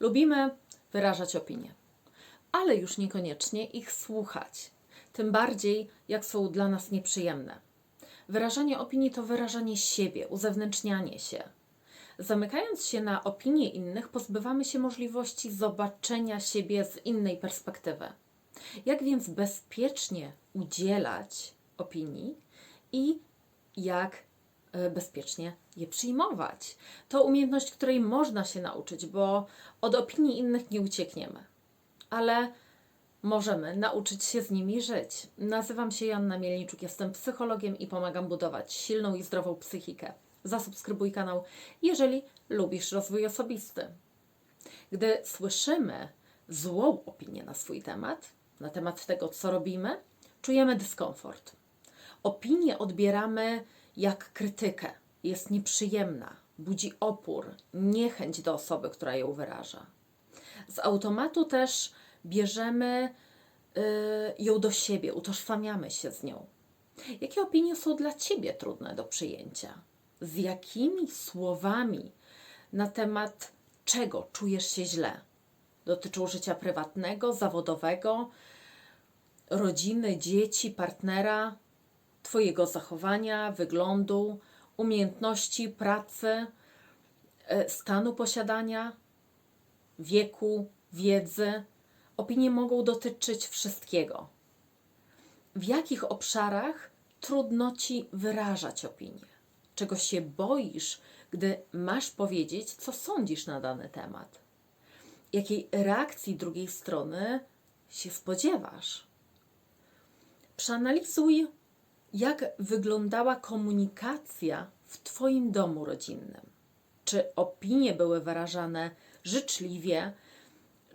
Lubimy wyrażać opinie, ale już niekoniecznie ich słuchać. Tym bardziej, jak są dla nas nieprzyjemne. Wyrażanie opinii to wyrażanie siebie, uzewnętrznianie się. Zamykając się na opinie innych, pozbywamy się możliwości zobaczenia siebie z innej perspektywy. Jak więc bezpiecznie udzielać opinii i jak bezpiecznie je przyjmować? To umiejętność, której można się nauczyć, bo od opinii innych nie uciekniemy. Ale możemy nauczyć się z nimi żyć. Nazywam się Joanna Mielniczuk, jestem psychologiem i pomagam budować silną i zdrową psychikę. Zasubskrybuj kanał, jeżeli lubisz rozwój osobisty. Gdy słyszymy złą opinię na swój temat, na temat tego, co robimy, czujemy dyskomfort. Opinię odbieramy jak krytykę. Jest nieprzyjemna, budzi opór, niechęć do osoby, która ją wyraża. Z automatu też bierzemy y, ją do siebie, utożsamiamy się z nią. Jakie opinie są dla Ciebie trudne do przyjęcia? Z jakimi słowami na temat czego czujesz się źle? Dotyczą życia prywatnego, zawodowego, rodziny, dzieci, partnera, Twojego zachowania, wyglądu, umiejętności, pracy, e, stanu posiadania, wieku, wiedzy. Opinie mogą dotyczyć wszystkiego. W jakich obszarach trudno ci wyrażać opinię? Czego się boisz, gdy masz powiedzieć, co sądzisz na dany temat? Jakiej reakcji drugiej strony się spodziewasz? Przeanalizuj, jak wyglądała komunikacja w Twoim domu rodzinnym. Czy opinie były wyrażane życzliwie,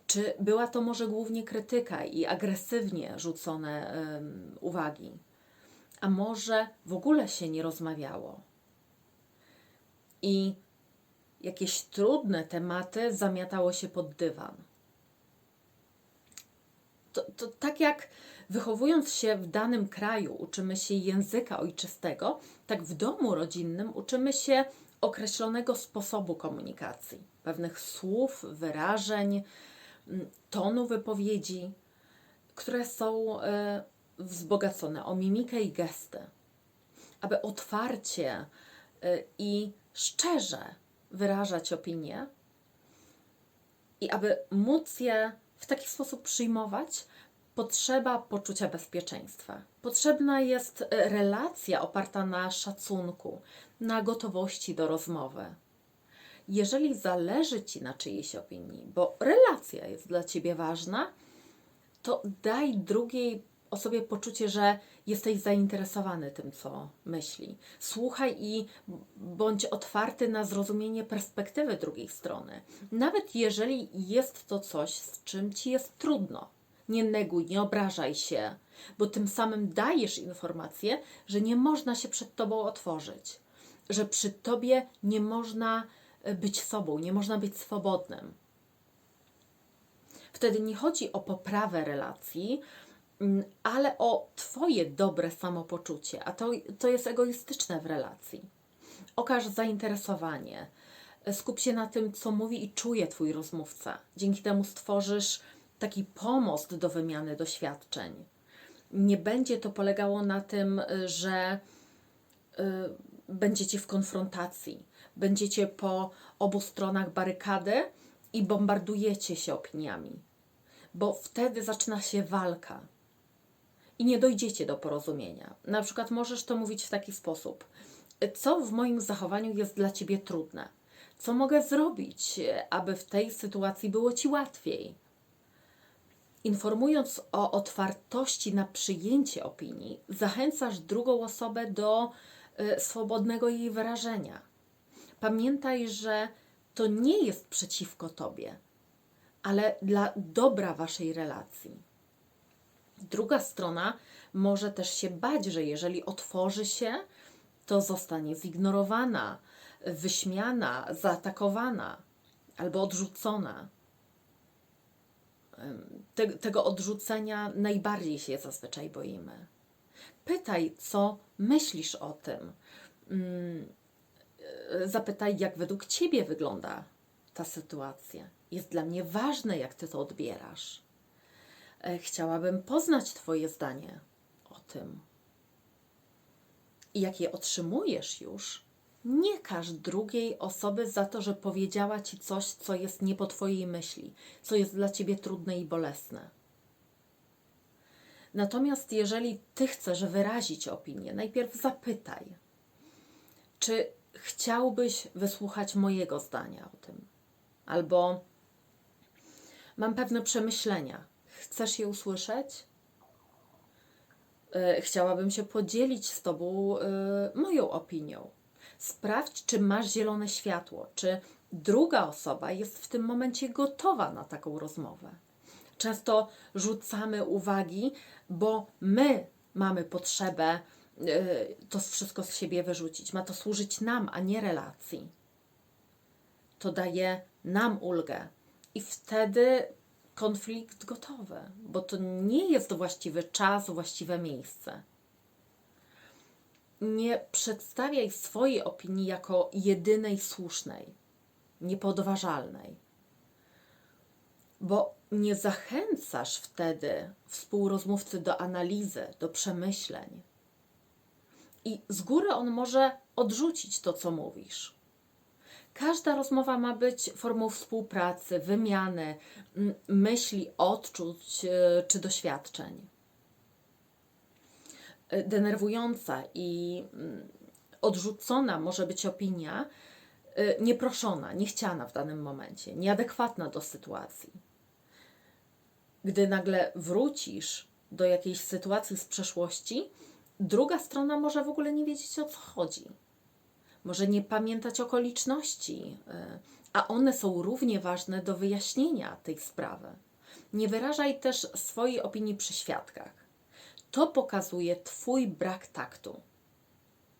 czy była to może głównie krytyka i agresywnie rzucone em, uwagi? A może w ogóle się nie rozmawiało? I jakieś trudne tematy zamiatało się pod dywan. To, to tak jak wychowując się w danym kraju uczymy się języka ojczystego, tak w domu rodzinnym uczymy się określonego sposobu komunikacji, pewnych słów, wyrażeń, m, tonu wypowiedzi, które są e, wzbogacone o mimikę i gesty. Aby otwarcie e, i szczerze wyrażać opinie i aby móc je w taki sposób przyjmować, potrzeba poczucia bezpieczeństwa. Potrzebna jest e, relacja oparta na szacunku, na gotowości do rozmowy. Jeżeli zależy Ci na czyjejś opinii, bo relacja jest dla Ciebie ważna, to daj drugiej osobie poczucie, że jesteś zainteresowany tym, co myśli. Słuchaj i bądź otwarty na zrozumienie perspektywy drugiej strony. Nawet jeżeli jest to coś, z czym ci jest trudno. Nie neguj, nie obrażaj się, bo tym samym dajesz informację, że nie można się przed tobą otworzyć, że przy tobie nie można e, być sobą, nie można być swobodnym. Wtedy nie chodzi o poprawę relacji, ale o Twoje dobre samopoczucie, a to, to jest egoistyczne w relacji. Okaż zainteresowanie, skup się na tym, co mówi i czuje Twój rozmówca. Dzięki temu stworzysz taki pomost do wymiany doświadczeń. Nie będzie to polegało na tym, że y, będziecie w konfrontacji, będziecie po obu stronach barykady i bombardujecie się opiniami, bo wtedy zaczyna się walka i nie dojdziecie do porozumienia. Na przykład możesz to mówić w taki sposób: Co w moim zachowaniu jest dla ciebie trudne? Co mogę zrobić, aby w tej sytuacji było ci łatwiej? Informując o otwartości na przyjęcie opinii, zachęcasz drugą osobę do y, swobodnego jej wyrażenia. Pamiętaj, że to nie jest przeciwko tobie, ale dla dobra waszej relacji. Druga strona może też się bać, że jeżeli otworzy się, to zostanie zignorowana, wyśmiana, zaatakowana albo odrzucona. Tego odrzucenia najbardziej się zazwyczaj boimy. Pytaj, co myślisz o tym. Mm, e, Zapytaj, jak według Ciebie wygląda ta sytuacja. Jest dla mnie ważne, jak ty to odbierasz. E, Chciałabym poznać Twoje zdanie o tym. I jak je otrzymujesz już, nie każ drugiej osoby za to, że powiedziała ci coś, co jest nie po Twojej myśli, co jest dla Ciebie trudne i bolesne. Natomiast jeżeli Ty chcesz wyrazić opinię, najpierw zapytaj, czy chciałbyś wysłuchać mojego zdania o tym? Albo mam pewne przemyślenia. Chcesz je usłyszeć? E, Chciałabym się podzielić z Tobą e, moją opinią. Sprawdź, czy masz zielone światło, czy druga osoba jest w tym momencie gotowa na taką rozmowę. Często rzucamy uwagi, bo my mamy potrzebę e, to wszystko z siebie wyrzucić. Ma to służyć nam, a nie relacji. To daje nam ulgę. I wtedy konflikt gotowy, bo to nie jest właściwy czas, właściwe miejsce. Nie przedstawiaj swojej opinii jako jedynej słusznej, niepodważalnej, bo nie zachęcasz wtedy współrozmówcy do analizy, do przemyśleń. I z góry on może odrzucić to, co mówisz. Każda rozmowa ma być formą współpracy, wymiany myśli, odczuć e, czy doświadczeń. E, Denerwująca i odrzucona może być opinia e, nieproszona, niechciana w danym momencie, nieadekwatna do sytuacji. Gdy nagle wrócisz do jakiejś sytuacji z przeszłości, druga strona może w ogóle nie wiedzieć o co chodzi może nie pamiętać okoliczności, y, a one są równie ważne do wyjaśnienia tej sprawy. Nie wyrażaj też swojej opinii przy świadkach. To pokazuje Twój brak taktu,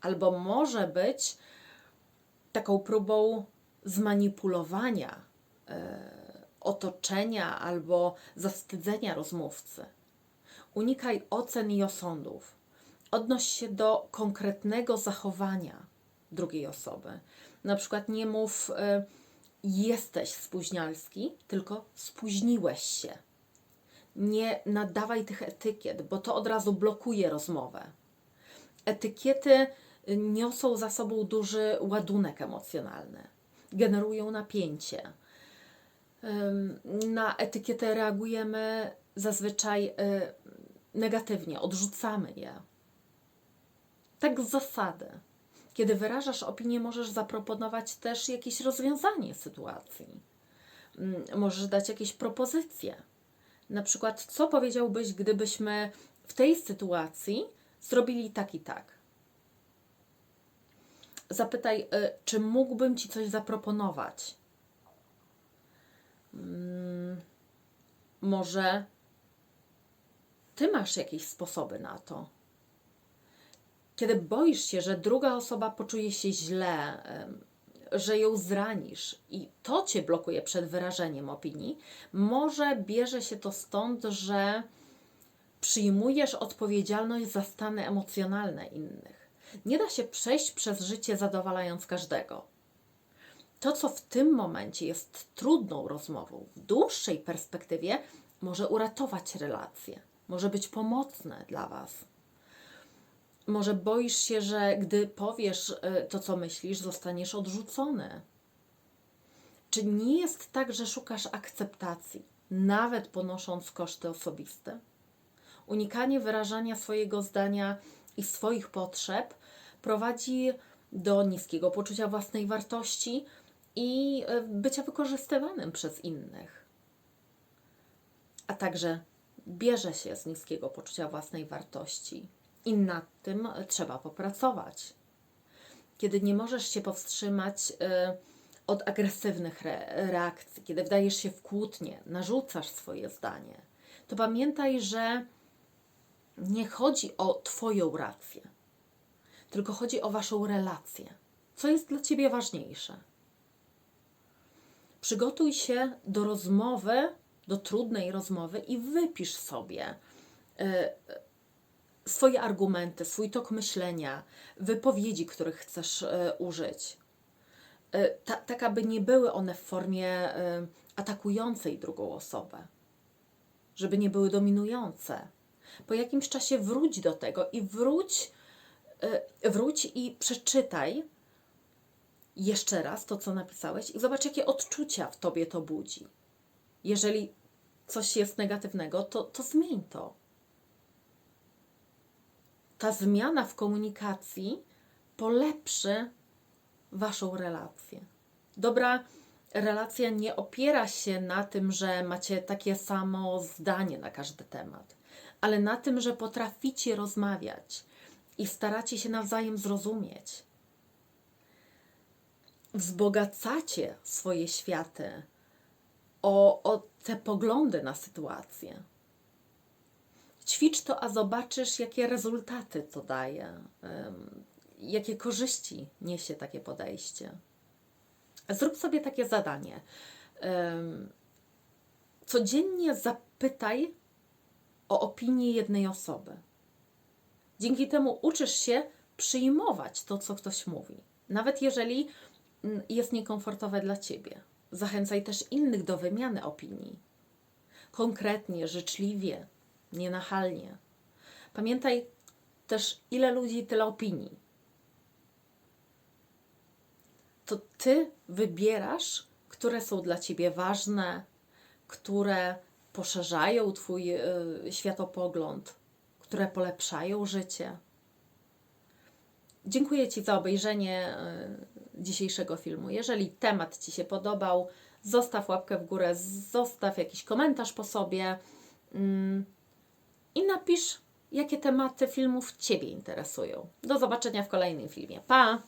albo może być taką próbą zmanipulowania y, otoczenia albo zawstydzenia rozmówcy. Unikaj ocen i osądów. Odnoś się do konkretnego zachowania drugiej osoby. Na przykład nie mów y, jesteś spóźnialski, tylko spóźniłeś się. Nie nadawaj tych etykiet, bo to od razu blokuje rozmowę. Etykiety y, niosą za sobą duży ładunek emocjonalny, generują napięcie. Na etykietę reagujemy zazwyczaj y, negatywnie, odrzucamy je. Tak z zasady. Kiedy wyrażasz opinię, możesz zaproponować też jakieś rozwiązanie sytuacji. Mm, Możesz dać jakieś propozycje. Na przykład, co powiedziałbyś, gdybyśmy w tej sytuacji zrobili tak i tak? Zapytaj, y, czy mógłbym ci coś zaproponować? Mm, Może ty masz jakieś sposoby na to? Kiedy boisz się, że druga osoba poczuje się źle, że ją zranisz i to cię blokuje przed wyrażeniem opinii, może bierze się to stąd, że przyjmujesz odpowiedzialność za stany emocjonalne innych. Nie da się przejść przez życie zadowalając każdego. To, co w tym momencie jest trudną rozmową, w dłuższej perspektywie może uratować relacje, może być pomocne dla Was. Może boisz się, że gdy powiesz y, to, co myślisz, zostaniesz odrzucony. Czy nie jest tak, że szukasz akceptacji, nawet ponosząc koszty osobiste? Unikanie wyrażania swojego zdania i swoich potrzeb prowadzi do niskiego poczucia własnej wartości i y, bycia wykorzystywanym przez innych. A także bierze się z niskiego poczucia własnej wartości i nad tym trzeba popracować. Kiedy nie możesz się powstrzymać y, od agresywnych re- reakcji, kiedy wdajesz się w kłótnie, narzucasz swoje zdanie, to pamiętaj, że nie chodzi o Twoją rację, tylko chodzi o Waszą relację. Co jest dla Ciebie ważniejsze? Przygotuj się do rozmowy, do trudnej rozmowy i wypisz sobie y, swoje argumenty, swój tok myślenia, wypowiedzi, których chcesz e, użyć. E, ta, tak, aby nie były one w formie e, atakującej drugą osobę, żeby nie były dominujące. Po jakimś czasie wróć do tego i wróć, wróć i przeczytaj jeszcze raz to, co napisałeś, i zobacz, jakie odczucia w tobie to budzi. Jeżeli coś jest negatywnego, to, to zmień to. Ta zmiana w komunikacji polepszy waszą relację. Dobra relacja nie opiera się na tym, że macie takie samo zdanie na każdy temat, ale na tym, że potraficie rozmawiać i staracie się nawzajem zrozumieć. Wzbogacacie swoje światy o, o te poglądy na sytuację. Ćwicz to, a zobaczysz, jakie rezultaty to daje, jakie korzyści niesie takie podejście. Zrób sobie takie zadanie. Codziennie zapytaj o opinię jednej osoby. Dzięki temu uczysz się przyjmować to, co ktoś mówi, nawet jeżeli mm, jest niekomfortowe dla ciebie. Zachęcaj też innych do wymiany opinii. Konkretnie, życzliwie, nienachalnie. Pamiętaj też, ile ludzi, tyle opinii. To ty wybierasz, które są dla ciebie ważne, które poszerzają twój y, światopogląd, które polepszają życie. Dziękuję Ci za obejrzenie y, dzisiejszego filmu. Jeżeli temat Ci się podobał, zostaw łapkę w górę, zostaw jakiś komentarz po sobie mm, i napisz, jakie tematy filmów Ciebie interesują. Do zobaczenia w kolejnym filmie. Pa!